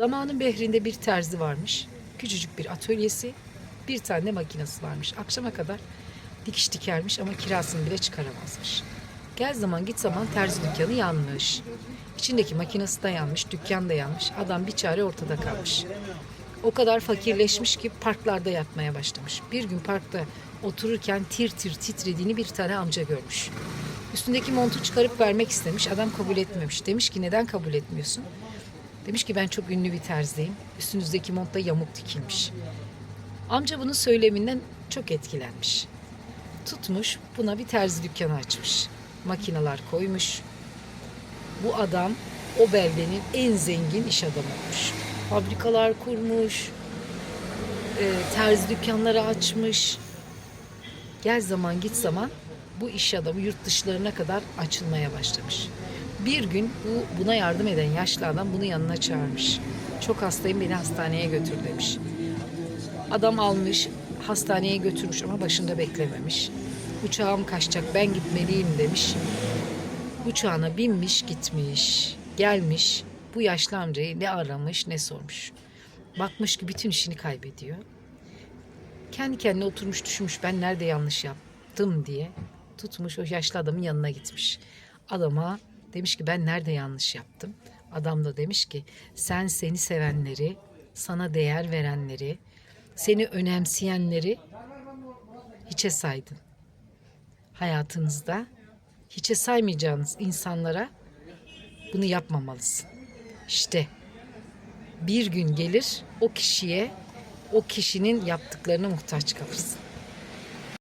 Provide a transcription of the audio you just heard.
Zamanın behrinde bir terzi varmış. Küçücük bir atölyesi, bir tane makinesi varmış. Akşama kadar dikiş dikermiş ama kirasını bile çıkaramazmış. Gel zaman git zaman terzi dükkanı yanmış. İçindeki makinesi de yanmış, dükkan da yanmış. Adam bir çare ortada kalmış. O kadar fakirleşmiş ki parklarda yatmaya başlamış. Bir gün parkta otururken tir tir titrediğini bir tane amca görmüş. Üstündeki montu çıkarıp vermek istemiş. Adam kabul etmemiş. Demiş ki neden kabul etmiyorsun? Demiş ki ben çok ünlü bir terziyim. Üstünüzdeki montta yamuk dikilmiş. Amca bunun söyleminden çok etkilenmiş. Tutmuş buna bir terzi dükkanı açmış. Makineler koymuş. Bu adam o beldenin en zengin iş adamı olmuş. Fabrikalar kurmuş. e, terzi dükkanları açmış. Gel zaman git zaman bu iş adamı yurt dışlarına kadar açılmaya başlamış. Bir gün bu buna yardım eden yaşlı adam bunu yanına çağırmış. Çok hastayım beni hastaneye götür demiş. Adam almış hastaneye götürmüş ama başında beklememiş. Uçağım kaçacak ben gitmeliyim demiş. Uçağına binmiş gitmiş. Gelmiş bu yaşlı amcayı ne aramış ne sormuş. Bakmış ki bütün işini kaybediyor. Kendi kendine oturmuş düşünmüş ben nerede yanlış yaptım diye. Tutmuş o yaşlı adamın yanına gitmiş. Adama demiş ki ben nerede yanlış yaptım. Adam da demiş ki sen seni sevenleri, sana değer verenleri, seni önemseyenleri hiçe saydın. Hayatınızda hiçe saymayacağınız insanlara bunu yapmamalısın. İşte bir gün gelir o kişiye o kişinin yaptıklarına muhtaç kalırsın.